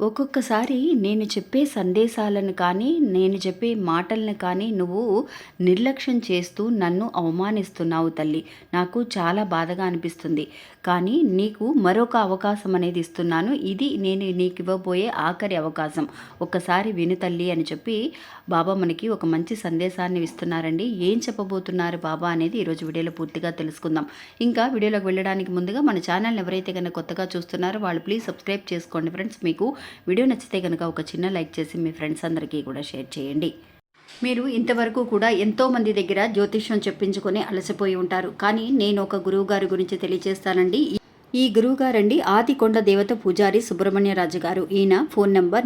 ఒక్కొక్కసారి నేను చెప్పే సందేశాలను కానీ నేను చెప్పే మాటలను కానీ నువ్వు నిర్లక్ష్యం చేస్తూ నన్ను అవమానిస్తున్నావు తల్లి. నాకు చాలా బాధగా అనిపిస్తుంది. కానీ నీకు మరొక అవకాశం అనేది ఇస్తున్నాను. ఇది నేను నీకు ఇవ్వబోయే ఆఖరి అవకాశం. ఒక్కసారి విను తల్లి అని చెప్పి బాబా మనకి ఒక మంచి సందేశాన్ని ఇస్తున్నారండి. ఏం చెప్పబోతున్నారు బాబా అనేది ఈరోజు వీడియోలో పూర్తిగా తెలుసుకుందాం. ఇంకా వీడియోలోకి వెళ్ళడానికి ముందుగా మన ఛానల్ని ఎవరైతే కనుక కొత్తగా చూస్తున్నారో వాళ్ళు ప్లీజ్ సబ్స్క్రైబ్ చేసుకోండి. ఫ్రెండ్స్ మీకు వీడియో నచ్చితే కనుక ఒక చిన్న లైక్ చేసి మీ ఫ్రెండ్స్ అందరికీ కూడా షేర్ చేయండి. మీరు ఇంతవరకు కూడా ఎంతో మంది దగ్గర జ్యోతిష్యం చెప్పించుకొని అలసిపోయి ఉంటారు. కానీ నేను ఒక గురువు గారి గురించి తెలియజేస్తానండి. ఈ- గురువుగారండి గురువు గారండి ఆదికొండ దేవత పూజారి సుబ్రహ్మణ్యరాజు గారు ఈయన phone number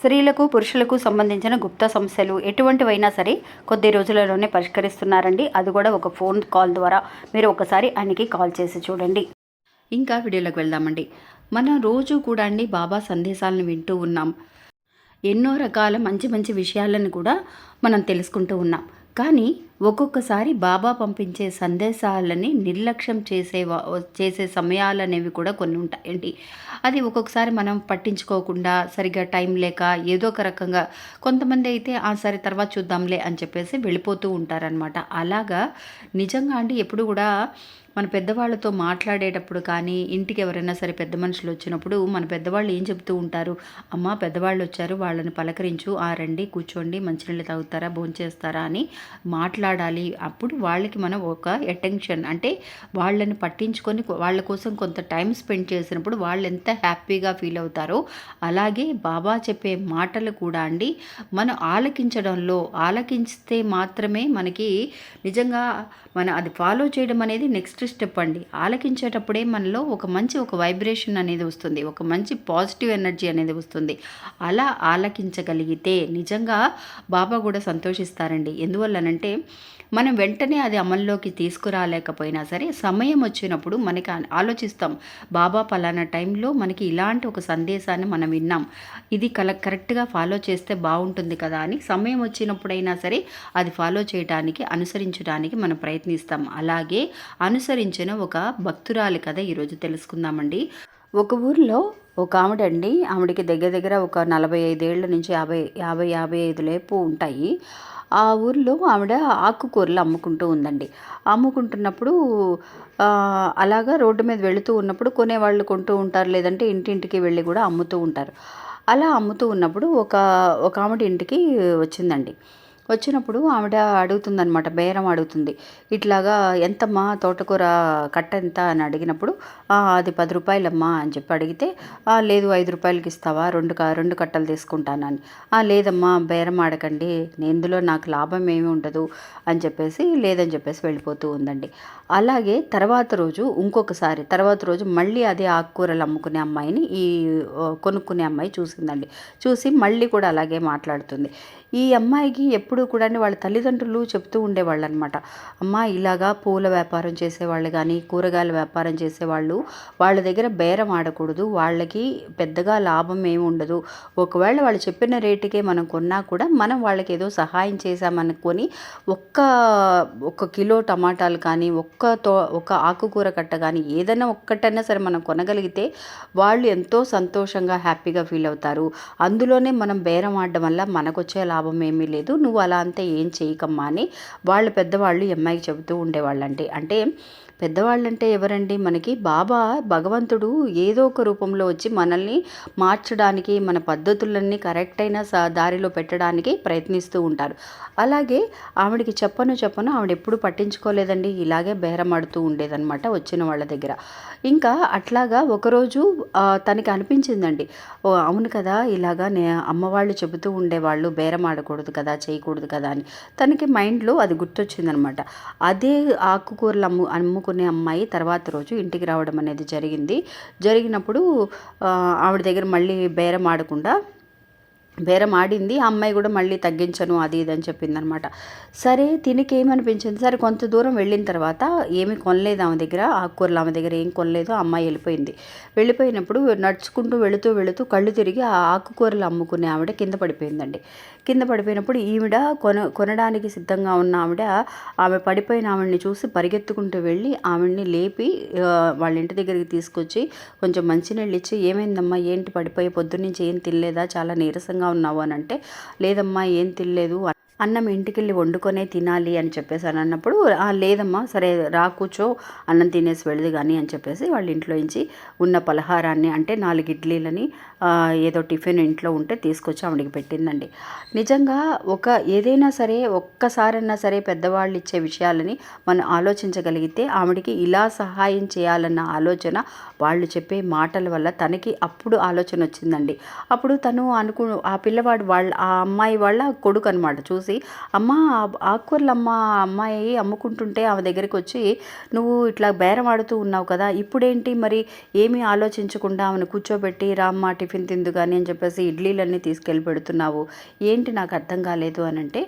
స్త్రీలకు పురుషులకు సంబంధించిన గుప్త సమస్యలు ఎటువంటివైనా సరే కొద్ది రోజులలోనే పరిష్కరిస్తున్నారండి. అది కూడా ఒక ఫోన్ కాల్ ద్వారా. మీరు ఒకసారి ఆయనకి కాల్ చేసి చూడండి. ఇంకా వీడియోలోకి వెళ్దామండి. మనం రోజు కూడా అండి బాబా సందేశాలను వింటూ ఉన్నాం. ఎన్నో రకాల మంచి మంచి విషయాలను కూడా మనం తెలుసుకుంటూ ఉన్నాం. కానీ ఒక్కొక్కసారి బాబా పంపించే సందేశాలని నిర్లక్ష్యం చేసే వా- చేసే సమయాలు అనేవి కూడా కొన్ని ఉంటాయండి అది ఒక్కొక్కసారి మనం పట్టించుకోకుండా సరిగ్గా టైం లేక ఏదో ఒక రకంగా కొంతమంది అయితే ఆ సరే తర్వాత చూద్దాంలే అని చెప్పేసి వెళ్ళిపోతూ ఉంటారనమాట అలాగా నిజంగా అండి ఎప్పుడు కూడా మన పెద్దవాళ్ళతో మాట్లాడేటప్పుడు కానీ ఇంటికి ఎవరైనా సరే పెద్ద మనుషులు వచ్చినప్పుడు మన పెద్దవాళ్ళు ఏం చెప్తూ ఉంటారు? అమ్మ పెద్దవాళ్ళు వచ్చారు వాళ్ళని పలకరించు ఆ రండి కూర్చోండి మంచినీళ్ళు తాగుతారా భోంచేస్తారా అని మాట్లాడాలి. అప్పుడు వాళ్ళకి మనం ఒక అటెన్షన్ అంటే వాళ్ళని పట్టించుకొని వాళ్ళ కోసం కొంత టైం స్పెండ్ చేసినప్పుడు వాళ్ళు ఎంత హ్యాపీగా ఫీల్ అవుతారో అలాగే బాబా చెప్పే మాటలు కూడా అండి మనం ఆలకించడంలో ఆలకించితే మాత్రమే మనకి నిజంగా మనం అది ఫాలో చేయడం అనేది నెక్స్ట్ స్టెప్ అండి ఆలకించేటప్పుడే మనలో ఒక మంచి ఒక వైబ్రేషన్ అనేది వస్తుంది. ఒక మంచి పాజిటివ్ ఎనర్జీ అనేది వస్తుంది. అలా ఆలకించగలిగితే నిజంగా బాబా కూడా సంతోషిస్తారండి. ఎందువల్లనంటే మనం వెంటనే అది అమల్లోకి తీసుకురాలేకపోయినా సరే సమయం వచ్చినప్పుడు మనకి ఆలోచిస్తాం బాబా పలానా టైంలో మనకి ఇలాంటి ఒక సందేశాన్ని మనం విన్నాం. ఇది కల కరెక్ట్గా ఫాలో చేస్తే బాగుంటుంది కదా అని సమయం వచ్చినప్పుడైనా సరే అది ఫాలో చేయడానికి అనుసరించడానికి మనం ప్రయత్నిస్తాం. అలాగే అనుసరించిన ఒక భక్తురాలి కథ ఈరోజు తెలుసుకుందామండి. ఒక ఊర్లో ఒక ఆవిడండి ఆవిడకి దగ్గర దగ్గర ఒక నలభై ఐదేళ్ళ నుంచి యాభై యాభై యాభై ఐదు లేపు ఉంటాయి. ఆ ఊర్లో ఆవిడ ఆకుకూరలు అమ్ముకుంటూ ఉందండి. అమ్ముకుంటున్నప్పుడు అలాగా రోడ్డు మీద వెళుతూ ఉన్నప్పుడు కొనేవాళ్ళు కొంటూ ఉంటారు. లేదంటే ఇంటింటికి వెళ్ళి కూడా అమ్ముతూ ఉంటారు. అలా అమ్ముతూ ఉన్నప్పుడు ఒక ఒక ఆవిడ ఇంటికి వచ్చిందండి. వచ్చినప్పుడు ఆవిడ అడుగుతుందనమాట బేరం అడుగుతుంది. ఇట్లాగా ఎంతమ్మా తోటకూర కట్ట ఎంత? అని అడిగినప్పుడు అది పది రూపాయలమ్మా అని చెప్పి అడిగితే లేదు ఐదు రూపాయలకి ఇస్తావా? రెండు క రెండు కట్టలు తీసుకుంటానని లేదమ్మా బేరం ఆడకండి ఇందులో నాకు లాభం ఏమి ఉండదు అని చెప్పేసి లేదని చెప్పేసి వెళ్ళిపోతూ ఉందండి. అలాగే తర్వాత రోజు ఇంకొకసారి తర్వాత రోజు మళ్ళీ అదే ఆకుకూరలు అమ్ముకునే అమ్మాయిని ఈ కొనుక్కునే అమ్మాయి చూసిందండి. చూసి మళ్ళీ కూడా అలాగే మాట్లాడుతుంది. ఈ అమ్మాయికి ఎప్పుడూ కూడా వాళ్ళ తల్లిదండ్రులు చెప్తూ ఉండేవాళ్ళు అనమాట అమ్మ ఇలాగా పూల వ్యాపారం చేసేవాళ్ళు కానీ కూరగాయల వ్యాపారం చేసేవాళ్ళు వాళ్ళ దగ్గర బేరం ఆడకూడదు. వాళ్ళకి పెద్దగా లాభం ఏమి ఉండదు. ఒకవేళ వాళ్ళు చెప్పిన రేటుకే మనం కొన్నా కూడా మనం వాళ్ళకి ఏదో సహాయం చేశామనుకొని ఒక్క ఒక కిలో టమాటాలు కానీ ఒక్క తో ఒక ఆకుకూర కట్ట కానీ ఏదైనా ఒక్కటైనా సరే మనం కొనగలిగితే వాళ్ళు ఎంతో సంతోషంగా హ్యాపీగా ఫీల్ అవుతారు. అందులోనే మనం బేరం ఆడడం వల్ల మనకొచ్చే లాభం లాభం ఏమీ లేదు. నువ్వు అలా అంతా ఏం చేయకమ్మా అని వాళ్ళ పెద్దవాళ్ళు ఈ అమ్మాయికి చెబుతూ ఉండేవాళ్ళండి. అంటే పెద్దవాళ్ళంటే ఎవరండి? మనకి బాబా భగవంతుడు ఏదో ఒక రూపంలో వచ్చి మనల్ని మార్చడానికి మన పద్ధతులన్నీ కరెక్ట్ అయిన దారిలో పెట్టడానికి ప్రయత్నిస్తూ ఉంటారు. అలాగే ఆవిడకి చెప్పను చెప్పను ఆవిడ ఎప్పుడు పట్టించుకోలేదండి. ఇలాగే బేరమాడుతూ ఉండేదన్నమాట వచ్చిన వాళ్ళ దగ్గర. ఇంకా అట్లాగా ఒకరోజు తనకి అనిపించిందండి. ఓ అవును కదా ఇలాగా నే అమ్మవాళ్ళు చెబుతూ ఉండేవాళ్ళు బేరం ఆడకూడదు కదా చేయకూడదు కదా అని. తనకి మైండ్లో అది గుర్తొచ్చిందనమాట అదే ఆకుకూరలు అమ్ము చదువుకునే అమ్మాయి తర్వాత రోజు ఇంటికి రావడం అనేది జరిగింది. జరిగినప్పుడు ఆవిడ దగ్గర మళ్ళీ బేరం ఆడకుండా బేరం ఆడింది ఆ అమ్మాయి కూడా మళ్ళీ తగ్గించను అది ఇది అని చెప్పిందనమాట. సరే తినికి ఏమనిపించింది సరే కొంత దూరం వెళ్ళిన తర్వాత ఏమీ కొనలేదు ఆమె దగ్గర ఆకుకూరలు ఆమె దగ్గర ఏం కొనలేదు ఆ అమ్మాయి వెళ్ళిపోయింది. వెళ్ళిపోయినప్పుడు నడుచుకుంటూ వెళుతూ వెళుతూ కళ్ళు తిరిగి ఆ ఆకుకూరలు అమ్ముకునే ఆవిడ కింద పడిపోయిందండి. కింద పడిపోయినప్పుడు ఈవిడ కొన కొనడానికి సిద్ధంగా ఉన్న ఆవిడ ఆమె పడిపోయిన ఆవిడని చూసి పరిగెత్తుకుంటూ వెళ్ళి ఆవిడ్ని లేపి వాళ్ళ ఇంటి దగ్గరికి తీసుకొచ్చి కొంచెం మంచినీళ్ళు ఇచ్చి ఏమైందమ్మా? ఏంటి? పడిపోయి పొద్దున్నుంచి ఏం తినలేదా? చాలా నీరసంగా ఉన్నావు అని అంటే లేదమ్మా ఏం తినలేదు. అన్నం ఇంటికెళ్ళి వండుకొనే తినాలి అని చెప్పేసి అని అన్నప్పుడు లేదమ్మా సరే రా కూర్చో అన్నం తినేసి వెళ్ళదు కానీ అని చెప్పేసి వాళ్ళ ఇంట్లో నుంచి ఉన్న పలహారాన్ని అంటే నాలుగు ఇడ్లీలని ఏదో టిఫిన్ ఇంట్లో ఉంటే తీసుకొచ్చి ఆవిడకి పెట్టిందండి. నిజంగా ఒక ఏదైనా సరే ఒక్కసారన్నా సరే పెద్దవాళ్ళు ఇచ్చే విషయాలని మనం ఆలోచించగలిగితే ఆవిడకి ఇలా సహాయం చేయాలన్న ఆలోచన వాళ్ళు చెప్పే మాటల వల్ల తనకి అప్పుడు ఆలోచన వచ్చిందండి. అప్పుడు తను అనుకు ఆ పిల్లవాడు వాళ్ళ ఆ అమ్మాయి వాళ్ళ కొడుకు అనమాట చూసి అమ్మ ఆ- ఆకుకూరలు అమ్మ అమ్మాయి అమ్ముకుంటుంటే ఆమె దగ్గరికి వచ్చి నువ్వు ఇట్లా బేరం ఆడుతూ ఉన్నావు కదా ఇప్పుడేంటి మరి? ఏమీ ఆలోచించకుండా ఆమెను కూర్చోబెట్టి రామ్మ టిఫిన్ తిందు కానీ అని చెప్పేసి ఇడ్లీలన్నీ తీసుకెళ్ళి పెడుతున్నావు. ఏంటి నాకు అర్థం కాలేదు అని అంటే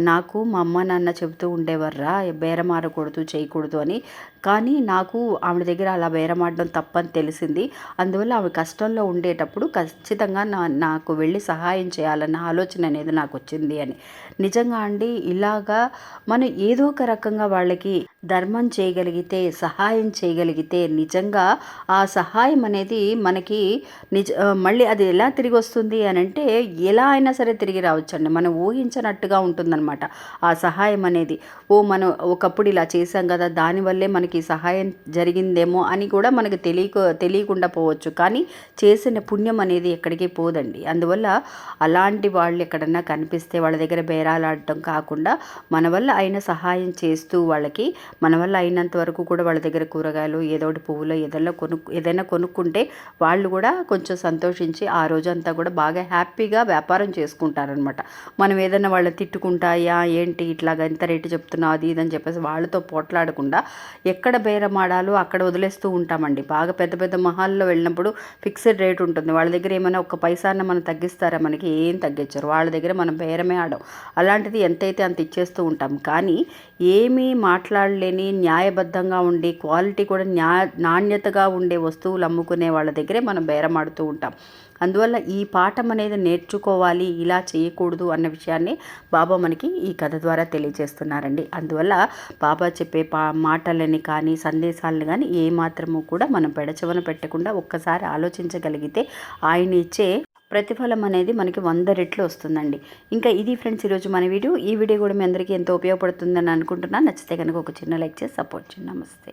నాకు మా అమ్మ నాన్న చెబుతూ ఉండేవర్రా బేరం ఆడకూడదు చేయకూడదు అని కానీ నాకు ఆవిడ దగ్గర అలా బేరమాడడం తప్పని తెలిసింది. అందువల్ల ఆమె కష్టంలో ఉండేటప్పుడు ఖచ్చితంగా నా నాకు వెళ్ళి సహాయం చేయాలన్న ఆలోచన అనేది నాకు వచ్చింది అని. నిజంగా అండి ఇలాగా మనం ఏదో ఒక రకంగా వాళ్ళకి ధర్మం చేయగలిగితే సహాయం చేయగలిగితే నిజంగా ఆ సహాయం అనేది మనకి నిజ మళ్ళీ అది ఎలా తిరిగి వస్తుంది అని అంటే ఎలా అయినా సరే తిరిగి రావచ్చండి. మనం ఊహించనట్టుగా ఉంటుందన్నమాట ఆ సహాయం అనేది. ఓ మనం ఒకప్పుడు ఇలా చేసాం కదా దానివల్లే మనకి ఈ సహాయం జరిగిందేమో అని కూడా మనకు తెలియక తెలియకుండా పోవచ్చు. కానీ చేసిన పుణ్యం అనేది ఎక్కడికి పోదండి. అందువల్ల అలాంటి వాళ్ళు ఎక్కడన్నా కనిపిస్తే వాళ్ళ దగ్గర బేరాలాడటం కాకుండా మన వల్ల అయిన సహాయం చేస్తూ వాళ్ళకి మన వల్ల అయినంత వరకు కూడా వాళ్ళ దగ్గర కూరగాయలు ఏదో ఒకటి పువ్వులు ఏదైనా కొను ఏదైనా కొనుక్కుంటే వాళ్ళు కూడా కొంచెం సంతోషించి ఆ రోజంతా కూడా బాగా హ్యాపీగా వ్యాపారం చేసుకుంటారనమాట. మనం ఏదైనా వాళ్ళని తిట్టుకుంటాయా ఏంటి ఇట్లాగా ఎంత రేటు చెప్తున్నావు? అది ఇది అని చెప్పేసి వాళ్ళతో పోట్లాడకుండా ఎక్కడ బేరం ఆడాలో అక్కడ వదిలేస్తూ ఉంటామండి. బాగా పెద్ద పెద్ద మహాల్లో వెళ్ళినప్పుడు ఫిక్స్డ్ రేట్ ఉంటుంది. వాళ్ళ దగ్గర ఏమైనా ఒక పైసాన్న మనం తగ్గిస్తారా? మనకి ఏం తగ్గించరు. వాళ్ళ దగ్గర మనం బేరమే ఆడం. అలాంటిది ఎంతైతే అంత ఇచ్చేస్తూ ఉంటాం. కానీ ఏమీ మాట్లాడలేని న్యాయబద్ధంగా ఉండి క్వాలిటీ కూడా న్యా నాణ్యతగా ఉండే వస్తువులు అమ్ముకునే వాళ్ళ దగ్గరే మనం బేరం ఆడుతూ ఉంటాం. అందువల్ల ఈ పాఠం అనేది నేర్చుకోవాలి ఇలా చేయకూడదు అన్న విషయాన్ని బాబా మనకి ఈ కథ ద్వారా తెలియజేస్తున్నారండి. అందువల్ల బాబా చెప్పే పా మాటలని కానీ సందేశాలను కానీ ఏ మాత్రము కూడా మనం పెడచవన పెట్టకుండా ఒక్కసారి ఆలోచించగలిగితే ఆయన ఇచ్చే ప్రతిఫలం అనేది మనకి వంద రెట్లు వస్తుందండి. ఇంకా ఇది ఫ్రెండ్స్ ఈరోజు మన వీడియో. ఈ వీడియో కూడా మీ అందరికీ ఎంతో ఉపయోగపడుతుందని అనుకుంటున్నాను. నచ్చితే కనుక ఒక చిన్న లైక్ చేసి సపోర్ట్ చేయండి. నమస్తే.